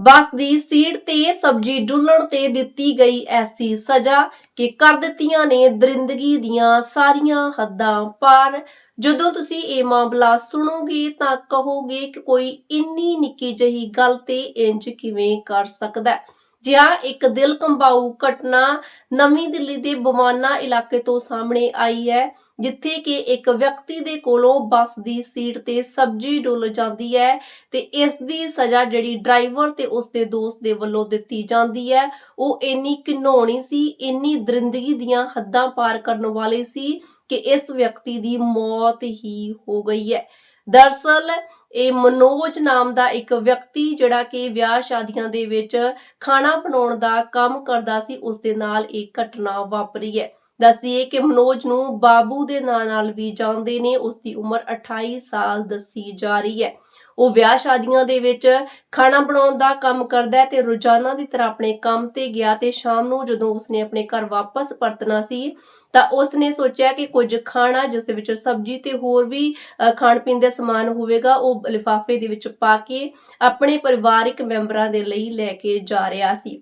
ਬੱਸ ਦੀ seat ਤੇ ਸਬਜ਼ੀ ਡੁੱਲਣ ਤੇ ਦਿੱਤੀ ਗਈ ਐਸੀ ਸਜ਼ਾ ਕਿ ਕਰ ਦਿੱਤੀਆਂ ਨੇ ਦਰਿੰਦਗੀ ਦੀਆਂ ਸਾਰੀਆਂ ਹੱਦਾਂ ਪਾਰ। ਜਦੋਂ ਤੁਸੀਂ ਇਹ ਮਾਮਲਾ ਸੁਣੋਗੇ ਤਾਂ ਕਹੋਗੇ ਕਿ ਕੋਈ ਇੰਨੀ ਨਿੱਕੀ ਜਿਹੀ ਗੱਲ ਤੇ ਇੰਜ ਕਿਵੇਂ ਕਰ ਸਕਦਾ ਹੈ? ਜਿਹਾ ਇੱਕ ਦਿਲ ਕੰਬਾਊ ਘਟਨਾ ਨਵੀਂ ਦਿੱਲੀ ਦੇ ਬਵਾਨਾ ਇਲਾਕੇ ਤੋਂ ਸਾਹਮਣੇ ਆਈ ਹੈ, ਜਿੱਥੇ ਕਿ ਇੱਕ ਵਿਅਕਤੀ ਦੇ ਕੋਲੋਂ ਬੱਸ ਦੀ ਸੀਟ ਤੇ ਸਬਜ਼ੀ ਡੁੱਲ ਜਾਂਦੀ ਹੈ ਤੇ ਇਸ ਦੀ ਸਜ਼ਾ ਜਿਹੜੀ ਡਰਾਈਵਰ ਤੇ ਉਸ ਦੇ ਦੋਸਤ ਦੇ ਵੱਲੋਂ ਦਿੱਤੀ ਜਾਂਦੀ ਹੈ। ਉਹ ਇੰਨੀ ਘਿਨੌਣੀ ਸੀ, ਇੰਨੀ ਦਰਿੰਦਗੀ ਦੀਆਂ ਹੱਦਾਂ ਪਾਰ ਕਰਨ ਵਾਲੀ ਸੀ ਕਿ ਇਸ ਵਿਅਕਤੀ ਦੀ ਮੌਤ ਹੀ ਹੋ ਗਈ ਹੈ। ਦਰਸਲ ਇਹ ਮਨੋਜ ਨਾਮ ਦਾ ਇੱਕ ਵਿਅਕਤੀ ਜਿਹੜਾ ਕਿ ਵਿਆਹ ਸ਼ਾਦੀਆਂ ਦੇ ਵਿੱਚ ਖਾਣਾ ਬਣਾਉਣ ਦਾ ਕੰਮ ਕਰਦਾ ਸੀ, ਉਸ ਦੇ ਨਾਲ ਇਹ ਘਟਨਾ ਵਾਪਰੀ ਹੈ। ਦੱਸਦੀਏ ਕਿ ਮਨੋਜ ਨੂੰ ਬਾਬੂ ਦੇ ਨਾਂ ਨਾਲ ਵੀ ਜਾਣਦੇ ਨੇ, ਉਸ ਦੀ ਉਮਰ 28 ਸਾਲ ਦੱਸੀ ਜਾ ਰਹੀ ਹੈ। ਉਹ ਵਿਆਹ ਸ਼ਾਦੀਆਂ ਦੇ ਵਿੱਚ ਖਾਣਾ ਬਣਾਉਣ ਦਾ ਕੰਮ ਕਰਦਾ ਹੈ ਤੇ ਰੋਜ਼ਾਨਾ ਦੀ ਤਰ੍ਹਾਂ ਆਪਣੇ ਕੰਮ ਤੇ ਗਿਆ ਤੇ ਸ਼ਾਮ ਨੂੰ ਜਦੋਂ ਉਸਨੇ ਆਪਣੇ ਘਰ ਵਾਪਸ ਪਰਤਣਾ ਸੀ, ਤਾਂ ਉਸਨੇ ਸੋਚਿਆ ਕਿ ਕੁਝ ਖਾਣਾ ਜਿਸ ਦੇ ਵਿੱਚ ਸਬਜ਼ੀ ਤੇ ਹੋਰ ਵੀ ਖਾਣ ਪੀਣ ਦਾ ਸਮਾਨ ਹੋਵੇਗਾ, ਉਹ ਲਿਫਾਫੇ ਦੇ ਵਿੱਚ ਪਾ ਕੇ ਆਪਣੇ ਪਰਿਵਾਰਿਕ ਮੈਂਬਰਾਂ ਦੇ ਲਈ ਲੈ ਕੇ ਜਾ ਰਿਹਾ ਸੀ।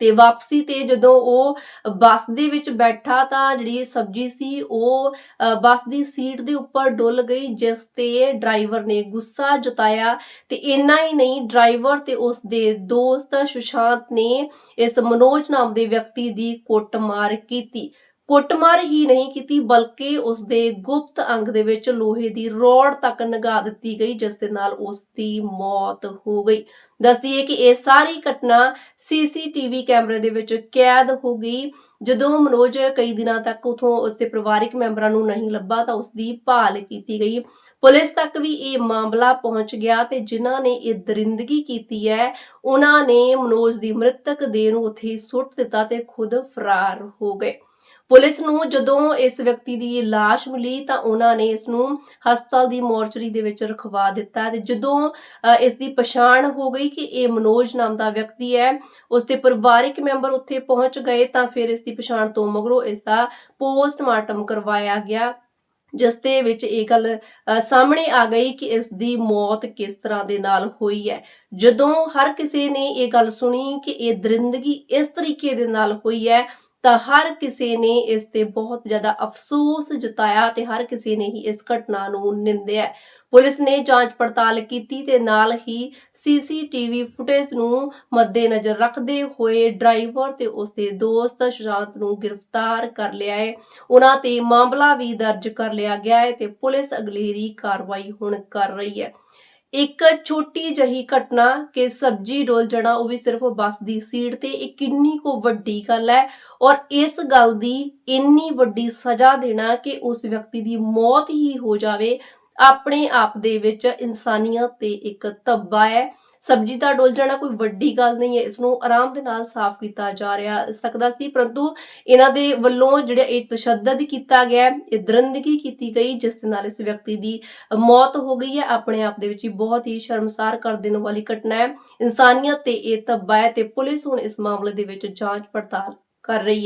ਤੇ ਵਾਪਸੀ ਤੇ ਜਦੋਂ ਉਹ ਬੱਸ ਦੇ ਵਿੱਚ ਬੈਠਾ ਤਾਂ ਜਿਹੜੀ ਸਬਜ਼ੀ ਸੀ ਉਹ ਬੱਸ ਦੀ ਸੀਟ ਦੇ ਉੱਪਰ ਡੁੱਲ ਗਈ, ਜਿਸ ਤੇ ਡਰਾਈਵਰ ਨੇ ਗੁੱਸਾ ਜਤਾਇਆ ਤੇ ਇੰਨਾ ਹੀ ਨਹੀਂ, ਡਰਾਈਵਰ ਤੇ ਉਸ ਦੇ ਦੋਸਤ ਸੁਸ਼ਾਂਤ ਨੇ ਇਸ ਮਨੋਜ ਨਾਮ ਦੇ ਵਿਅਕਤੀ ਦੀ ਕੁੱਟਮਾਰ ਕੀਤੀ। ਕੁੱਟਮਾਰ ਹੀ ਨਹੀਂ ਕੀਤੀ, ਬਲਕਿ ਉਸ ਦੇ ਗੁਪਤ ਅੰਗ ਦੇ ਵਿੱਚ ਲੋਹੇ ਦੀ ਰੋਡ ਤੱਕ ਨਗਾ ਦਿੱਤੀ ਗਈ, ਜਿਸ ਦੇ ਨਾਲ ਉਸ ਦੀ ਮੌਤ ਹੋ ਗਈ। ਦੱਸਦੀ ਹੈ ਕਿ ਇਹ ਸਾਰੀ ਘਟਨਾ ਸੀਸੀਟੀਵੀ ਕੈਮਰੇ ਦੇ ਵਿੱਚ ਕੈਦ ਹੋ ਗਈ। ਜਦੋਂ ਮਨੋਜ ਕਈ ਦਿਨਾਂ ਤੱਕ ਉਥੋਂ ਉਸਦੇ ਪਰਿਵਾਰਕ ਮੈਂਬਰਾਂ ਨੂੰ ਨਹੀਂ ਲੱਭਾ, ਤਾਂ ਉਸ ਦੀ ਭਾਲ ਕੀਤੀ ਗਈ। ਪੁਲਿਸ ਤੱਕ ਵੀ ਇਹ ਮਾਮਲਾ ਪਹੁੰਚ ਗਿਆ ਤੇ ਜਿਨ੍ਹਾਂ ਨੇ ਇਹ ਦਰਿੰਦਗੀ ਕੀਤੀ ਹੈ ਉਹਨਾਂ ਨੇ ਮਨੋਜ ਦੀ ਮ੍ਰਿਤਕ ਦੇਹ ਨੂੰ ਉੱਥੇ ਸੁੱਟ ਦਿੱਤਾ ਤੇ ਖੁਦ ਫਰਾਰ ਹੋ ਗਏ। ਪੁਲਿਸ ਨੂੰ ਜਦੋਂ ਇਸ ਵਿਅਕਤੀ ਦੀ ਲਾਸ਼ ਮਿਲੀ ਤਾਂ ਉਹਨਾਂ ਨੇ ਇਸ ਨੂੰ ਹਸਪਤਾਲ ਦੀ ਮੋਰਚਰੀ ਦੇ ਵਿੱਚ ਰਖਵਾ ਦਿੱਤਾ ਤੇ ਜਦੋਂ ਇਸ ਦੀ ਪਛਾਣ ਹੋ ਗਈ ਕਿ ਇਹ ਮਨੋਜ ਨਾਮ ਦਾ ਵਿਅਕਤੀ ਹੈ, ਉਸ ਦੇ ਪਰਿਵਾਰਿਕ ਮੈਂਬਰ ਉੱਥੇ ਪਹੁੰਚ ਗਏ ਤਾਂ ਫਿਰ ਇਸ ਦੀ ਪਛਾਣ ਤੋਂ ਮਗਰੋਂ ਇਸ ਦਾ ਪੋਸਟਮਾਰਟਮ ਕਰਵਾਇਆ ਗਿਆ, ਜਿਸ ਦੇ ਵਿੱਚ ਇਹ ਗੱਲ ਸਾਹਮਣੇ ਆ ਗਈ ਕਿ ਇਸ ਦੀ ਮੌਤ ਕਿਸ ਤਰ੍ਹਾਂ ਦੇ ਨਾਲ ਹੋਈ ਹੈ। ਜਦੋਂ ਹਰ ਕਿਸੇ ਨੇ ਇਹ ਗੱਲ ਸੁਣੀ ਕਿ ਇਹ ਦਰਿੰਦਗੀ ਇਸ ਤਰੀਕੇ ਦੇ ਨਾਲ ਹੋਈ ਹੈ ਤਾਂ ਹਰ ਕਿਸੇ ਨੇ ਇਸ ਤੇ ਬਹੁਤ ਜ਼ਿਆਦਾ ਅਫਸੋਸ ਜਤਾਇਆ ਤੇ ਹਰ ਕਿਸੇ ਨੇ ਹੀ ਇਸ ਘਟਨਾ ਨੂੰ ਨਿੰਦਿਆ ਪੁਲਿਸ ਨੇ ਜਾਂਚ ਪੜਤਾਲ ਕੀਤੀ ਤੇ ਨਾਲ ਹੀ ਸੀਸੀਟੀਵੀ ਫੁਟੇਜ ਨੂੰ ਮੱਦੇਨਜ਼ਰ ਰੱਖਦੇ ਹੋਏ ਡਰਾਈਵਰ ਤੇ ਉਸ ਦੇ ਦੋਸਤ ਸੁਸ਼ਾਂਤ ਨੂੰ ਗ੍ਰਿਫਤਾਰ ਕਰ ਲਿਆ ਹੈ। ਉਹਨਾਂ ਤੇ ਮਾਮਲਾ ਵੀ ਦਰਜ ਕਰ ਲਿਆ ਗਿਆ ਹੈ ਤੇ ਪੁਲਿਸ ਅਗਲੇਰੀ ਕਾਰਵਾਈ ਹੁਣ ਕਰ ਰਹੀ ਹੈ। ਇੱਕ ਛੋਟੀ ਜਹੀ ਘਟਨਾ ਕਿ ਸਬਜੀ ਡੋਲ ਜਣਾ, ਉਹ ਵੀ ਸਿਰਫ ਬੱਸ ਦੀ ਸੀਟ ਤੇ, ਇਹ ਕਿੰਨੀ ਕੋ ਵੱਡੀ ਗੱਲ ਹੈ। ਔਰ ਇਸ ਗੱਲ ਦੀ ਇੰਨੀ ਵੱਡੀ ਸਜ਼ਾ ਦੇਣਾ ਕਿ ਉਸ ਵਿਅਕਤੀ ਦੀ ਮੌਤ ਹੀ ਹੋ ਜਾਵੇ। ਆਪਣੇ ਆਪ ਦੇ ਵਿੱਚ ਇਨਸਾਨੀਅਤ ਤੇ ਇੱਕ ਧੱਬਾ ਹੈ। ਸਬਜੀ ਦਾ ਡੁੱਲ ਜਾਣਾ ਕੋਈ ਵੱਡੀ ਗੱਲ ਨਹੀਂ ਹੈ। ਇਸ ਨੂੰ ਆਰਾਮ ਦੇ ਨਾਲ ਸਾਫ਼ ਕੀਤਾ ਜਾ ਰਿਹਾ ਸਕਦਾ ਸੀ, ਪਰੰਤੂ ਇਹਨਾਂ ਦੇ ਵੱਲੋਂ ਜਿਹੜਾ ਇਹ ਤਸ਼ੱਦਦ ਕੀਤਾ ਗਿਆ ਇਹ ਦਰਿੰਦਗੀ ਕੀਤੀ ਗਈ, ਜਿਸ ਦੇ ਨਾਲ ਇਸ ਵਿਅਕਤੀ ਦੀ ਮੌਤ ਹੋ ਗਈ ਹੈ। ਆਪਣੇ ਆਪ ਦੇ ਵਿੱਚ ਹੀ ਬਹੁਤ ਹੀ ਸ਼ਰਮਸਾਰ ਕਰ ਦੇਣ ਵਾਲੀ ਘਟਨਾ ਹੈ। ਇਨਸਾਨੀਅਤ ਤੇ ਇਹ ਧੱਬਾ ਹੈ ਤੇ ਪੁਲਿਸ ਹੁਣ ਇਸ ਮਾਮਲੇ ਦੇ ਵਿੱਚ ਜਾਂਚ ਪੜਤਾਲ ਕਰ ਰਹੀ ਹੈ।